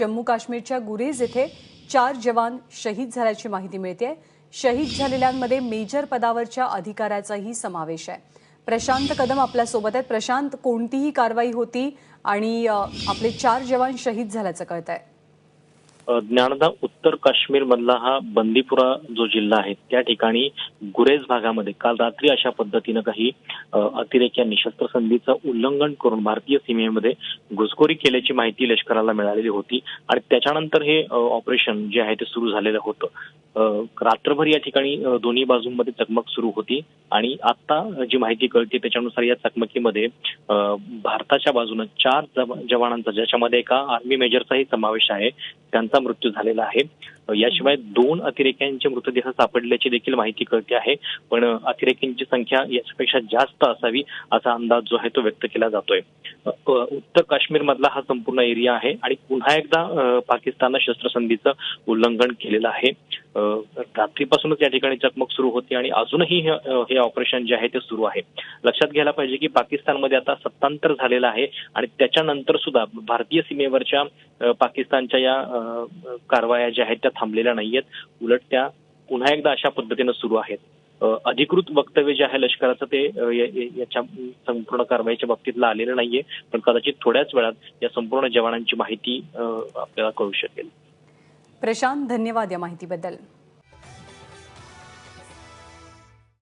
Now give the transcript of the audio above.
जम्मू काश्मीरच्या गुरेज येथे चार जवान शहीद झाल्याची माहिती मिळते शहीद झालेल्यांमध्ये मेजर पदावरच्या अधिकाऱ्याचाही समावेश आहे. प्रशांत कदम आपल्यासोबत आहेत. प्रशांत कोणतीही कारवाई होती आणि आपले चार जवान शहीद झाल्याचं कळत आहे ज्ञानदा उत्तर काश्मीर मधला हा बंदीपुरा जो जिल्हा आहे त्या ठिकाणी गुरेज भागामध्ये काल रात्री अशा पद्धतीनं काही अ, अतिरेक्यांनी शस्त्रसंधीचं उल्लंघन करून भारतीय सीमेमध्ये घुसखोरी केल्याची माहिती लष्कराला मिळालेली होती आणि त्याच्यानंतर हे ऑपरेशन जे आहे ते सुरू झालेलं होतं. रात्रभर या ठिकाणी दोन्ही बाजूंमध्ये चकमक सुरू होती. आणि आता जी माहिती कळते त्याच्यानुसार या चकमकीमध्ये भारताच्या बाजूनं चार जवानांचा ज्याच्यामध्ये एका आर्मी मेजरचाही समावेश आहे त्यांचा मृत्यू झालेला आहे. याशिवाय दोन अतिरेक्यांचे मृतदेह सापडल्याची देखील माहिती कळते आहे. पण अतिरेक्यांची संख्या याच्यापेक्षा जास्त असावी असा अंदाज जो आहे तो व्यक्त केला जातोय. उत्तर काश्मीर मधला हा संपूर्ण एरिया आहे आणि पुन्हा एकदा पाकिस्ताननं शस्त्रसंधीचं उल्लंघन केलेलं आहे. रात्रीपासूनच या ठिकाणी चकमक सुरू होती आणि अजूनही हे ऑपरेशन जे आहे ते सुरू आहे. लक्षात घ्यायला पाहिजे की पाकिस्तानमध्ये आता सत्तांतर झालेलं आहे आणि त्याच्यानंतर सुद्धा भारतीय सीमेवरच्या पाकिस्तानच्या या कारवाया ज्या आहेत त्या थांबलेल्या नाहीयेत. उलट त्या पुन्हा एकदा अशा पद्धतीनं सुरू आहेत. अधिकृत वक्तव्य जे आहे लष्कराचं ते याच्या संपूर्ण कारवाईच्या बाबतीतला आलेलं नाहीये. पण कदाचित थोड्याच वेळात या संपूर्ण जवानांची माहिती आपल्याला कळू शकेल. प्रशांत धन्यवाद या माहितीबद्दल.